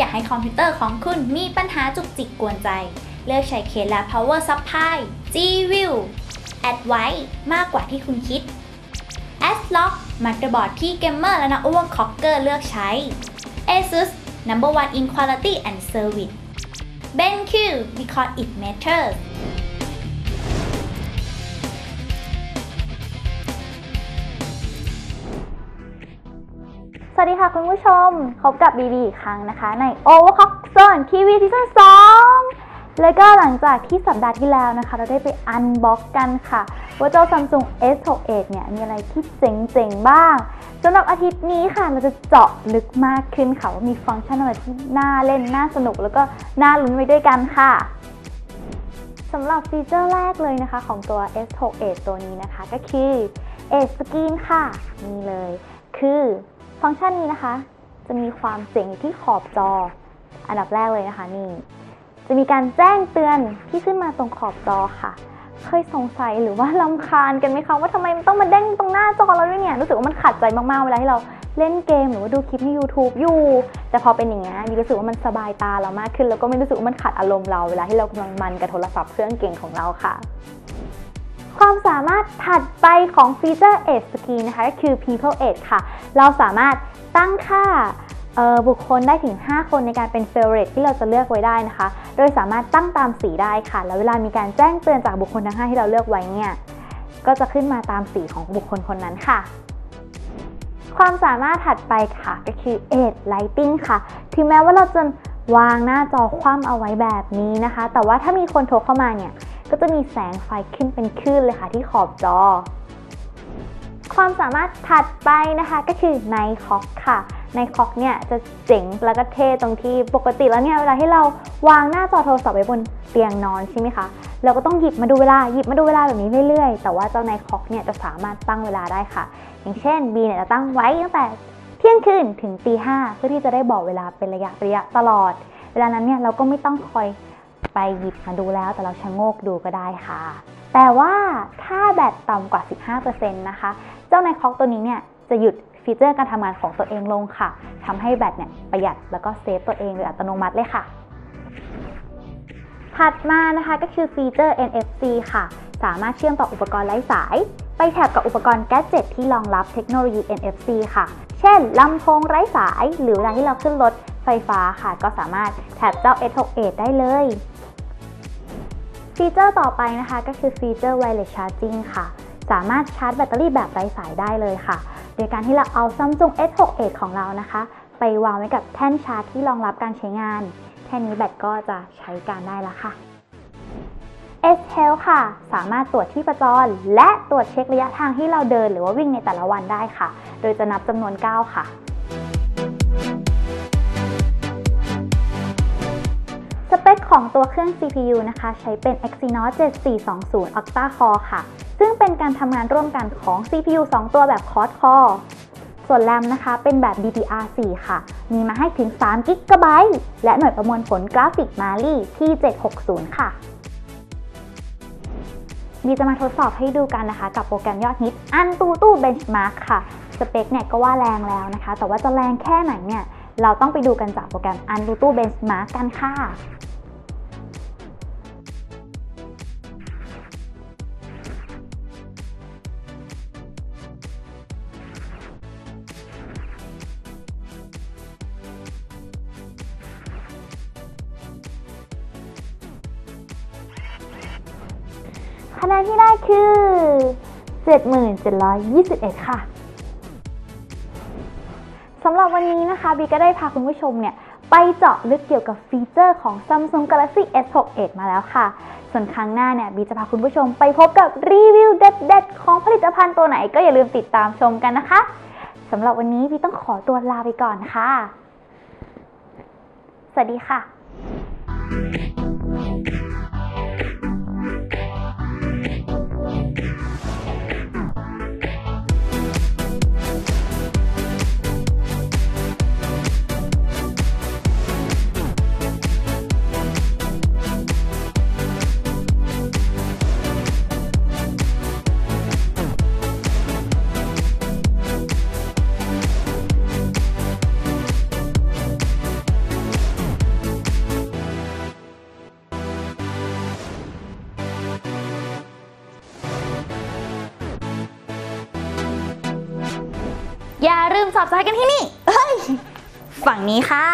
อยากให้คอมพิวเตอร์ของคุณมีปัญหาจุกจิกกวนใจ เลือกใช้เคสและ power supply G-View Advice มากกว่าที่คุณคิด S-Lock มัตตอร์บอร์ดที่เกมเมอร์และนักอ้วกคอกเกอร์เลือกใช้ ASUS number one in quality and service BenQ because it matters สวัสดีค่ะคุณผู้ชมพบกับบีบีอีกครั้งนะคะ ใน Overclock Zone TV Season 2 แล้วก็หลังจากที่สัปดาห์ที่แล้วนะคะ เราได้ไปอันบ็อกกันค่ะ ว่าเจ้า Samsung S68 เนี่ย มีอะไรที่เจ๋งๆบ้างสำหรับอาทิตย์นี้ค่ะ เราจะเจาะลึกมากขึ้นค่ะ ว่ามีฟังก์ชันอะไรที่น่าเล่น น่าสนุกแล้วก็น่าลุ้นไปด้วยกันค่ะสำหรับฟีเจอร์แรกเลยนะคะของตัว S68 ตัวนี้นะคะ ก็คือ Edge Screen ค่ะนี่เลย คือ ฟังก์ชันนี้นะคะ จะมีความเจ๋งอยู่ที่ขอบจอ อันดับแรกเลยนะคะนี่ จะมีการแจ้งเตือนที่ขึ้นมาตรงขอบจอค่ะ เคยสงสัยหรือว่าลำคาญกันไหมคะว่าทำไมมันต้องมาเด้งตรงหน้าจอเราด้วยเนี่ย รู้สึกว่ามันขัดใจมากๆเวลาที่เราเล่นเกมหรือว่าดูคลิปใน YouTube อยู่ แต่พอเป็นอย่างนี้ยมีรู้สึกว่ามันสบายตาเรามากขึ้น แล้วก็ไม่รู้สึกว่ามันขัดอารมณ์เราเวลาที่เรากำลังมันกับโทรศัพท์เครื่องเก่งของเราค่ะ ความสามารถถัดไปของฟีเจอร์ Edge Screen นะคะก็คือ People Edge ค่ะ เราสามารถตั้งค่าบุคคลได้ถึง 5 คนในการเป็น favorite ที่เราจะเลือกไว้ได้นะคะ โดยสามารถตั้งตามสีได้ค่ะ แล้วเวลามีการแจ้งเตือนจากบุคคลทั้ง 5 ที่เราเลือกไว้เนี่ย ก็จะขึ้นมาตามสีของบุคคลคนนั้นค่ะ ความสามารถถัดไปค่ะก็คือ Edge Lighting ค่ะ ถึงแม้ว่าเราจะวางหน้าจอคว่ำเอาไว้แบบนี้นะคะ แต่ว่าถ้ามีคนโทรเข้ามาเนี่ย ก็จะมีแสงไฟขึ้นเป็นคลื่นเลยค่ะที่ขอบจอ ความสามารถถัดไปนะคะก็คือ Night Cock ค่ะในคอกเนี่ยจะเจ๋งแล้วก็เท่ตรงที่ปกติแล้วเนี่ยเวลาที่เราวางหน้าจอโทรศัพท์ไว้บนเตียงนอนใช่ไหมคะเราก็ต้องหยิบมาดูเวลาหยิบมาดูเวลาแบบนี้เรื่อยๆ แต่ว่าเจ้าในคอกเนี่ยจะสามารถตั้งเวลาได้ค่ะ อย่างเช่น B เนี่ยจะตั้งไว้ตั้งแต่เที่ยงคืนถึงตีห้าเพื่อที่จะได้บอกเวลาเป็นระยะระยะตลอด เวลานั้นเนี่ยเราก็ไม่ต้องคอย ไปหยิบมาดูแล้วแต่เราชะโงกดูก็ได้ค่ะ แต่ว่าถ้าแบตต่ำกว่า 15%นะคะ เจ้าในคอกตัวนี้เนี่ยจะหยุดฟีเจอร์การทำงานของตัวเองลงค่ะทำให้แบตเนี่ยประหยัดแล้วก็เซฟตัวเองโดยอัตโนมัติเลยค่ะ ถัดมานะคะก็คือฟีเจอร์ NFC ค่ะ สามารถเชื่อมต่ออุปกรณ์ไร้สาย ไปแถบกับอุปกรณ์แกจิตที่รองรับเทคโนโลยี NFC ค่ะ เช่นลำโพงไร้สาย หรือเวลาที่เราขึ้นรถไฟฟ้าค่ะ ก็สามารถแถบเจ้า S68 ได้เลย ฟีเจอร์ต่อไปนะคะก็คือฟีเจอร์ Wireless Charging ค่ะ สามารถชาร์จแบตเตอรี่แบบไร้สายได้เลยค่ะ โดยการที่เราเอา Samsung S68 ของเรานะคะ ไปวางไว้กับแท่นชาร์จที่รองรับการใช้งาน แค่นี้แบตก็จะใช้การได้แล้วค่ะ S Health ค่ะ สามารถตรวจที่ประจร และตรวจเช็คระยะทางที่เราเดินหรือว่าวิ่งในแต่ละวันได้ค่ะ โดยจะนับจำนวนก้าวค่ะ สเปคของตัวเครื่อง CPU นะคะ ใช้เป็น Exynos 7420 Octa Core ค่ะ ซึ่งเป็นการทำงานร่วมกันของ CPU 2 ตัวแบบ Quad Core ส่วน RAM นะคะ เป็นแบบ DDR4 ค่ะ มีมาให้ถึง3 GB และหน่วยประมวลผลกราฟิก Mali ที่760 ค่ะ มีจะมาทดสอบให้ดูกันนะคะ กับโปรแกรมยอดฮิต Antutu Benchmark ค่ะ สเปคเนี่ยก็ว่าแรงแล้วนะคะ แต่ว่าจะแรงแค่ไหนเนี่ย เราต้องไปดูกันจากโปรแกรม Antutu Benchmark กันค่ะ คะแนนที่ได้คือ 7,721 ค่ะสำหรับวันนี้นะคะบีก็ได้พาคุณผู้ชมเนี่ยไปเจาะลึกเกี่ยวกับฟีเจอร์ของ Samsung Galaxy S68 มาแล้วค่ะ ส่วนครั้งหน้าเนี่ยบีจะพาคุณผู้ชมไปพบกับรีวิวเด็ดๆ ของผลิตภัณฑ์ตัวไหนก็อย่าลืมติดตามชมกันนะคะสำหรับวันนี้บีต้องขอตัวลาไปก่อนค่ะ สวัสดีค่ะ อย่าลืมสอบสายกันที่นี่ เฮ้ย ฝั่งนี้ค่ะ